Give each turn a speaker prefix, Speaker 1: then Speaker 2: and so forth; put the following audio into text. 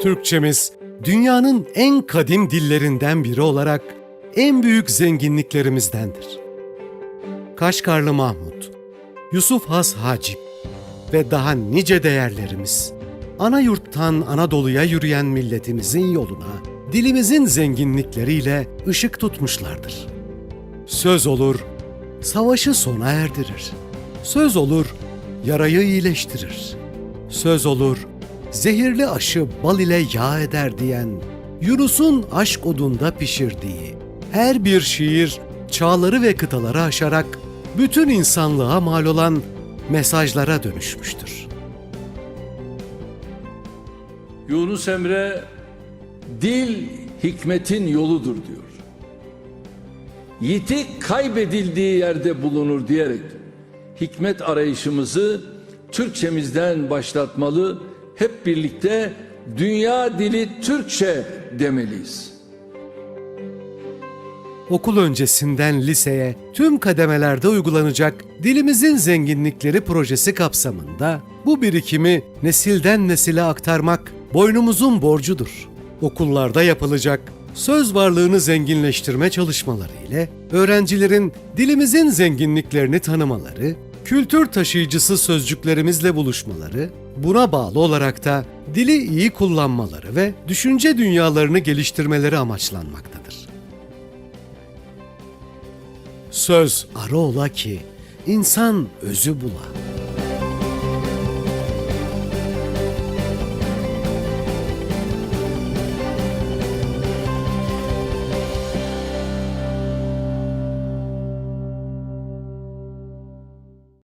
Speaker 1: Türkçemiz dünyanın en kadim dillerinden biri olarak en büyük zenginliklerimizdendir. Kaşgarlı Mahmut, Yusuf Has Hacip ve daha nice değerlerimiz ana yurttan Anadolu'ya yürüyen milletimizin yoluna dilimizin zenginlikleriyle ışık tutmuşlardır. Söz olur, savaşı sona erdirir. Söz olur, yarayı iyileştirir. Söz olur, zehirli aşı bal ile yağ eder diyen, Yunus'un aşk odunda pişirdiği her bir şiir çağları ve kıtaları aşarak bütün insanlığa mal olan mesajlara dönüşmüştür.
Speaker 2: Yunus Emre dil hikmetin yoludur diyor. Yitik kaybedildiği yerde bulunur diyerek hikmet arayışımızı Türkçemizden başlatmalı, hep birlikte dünya dili Türkçe demeliyiz.
Speaker 1: Okul öncesinden liseye tüm kademelerde uygulanacak Dilimizin Zenginlikleri projesi kapsamında bu birikimi nesilden nesile aktarmak boynumuzun borcudur. Okullarda yapılacak söz varlığını zenginleştirme çalışmaları ile öğrencilerin dilimizin zenginliklerini tanımaları, kültür taşıyıcısı sözcüklerimizle buluşmaları, buna bağlı olarak da dili iyi kullanmaları ve düşünce dünyalarını geliştirmeleri amaçlanmaktadır. Söz arı ola ki insan özü bula.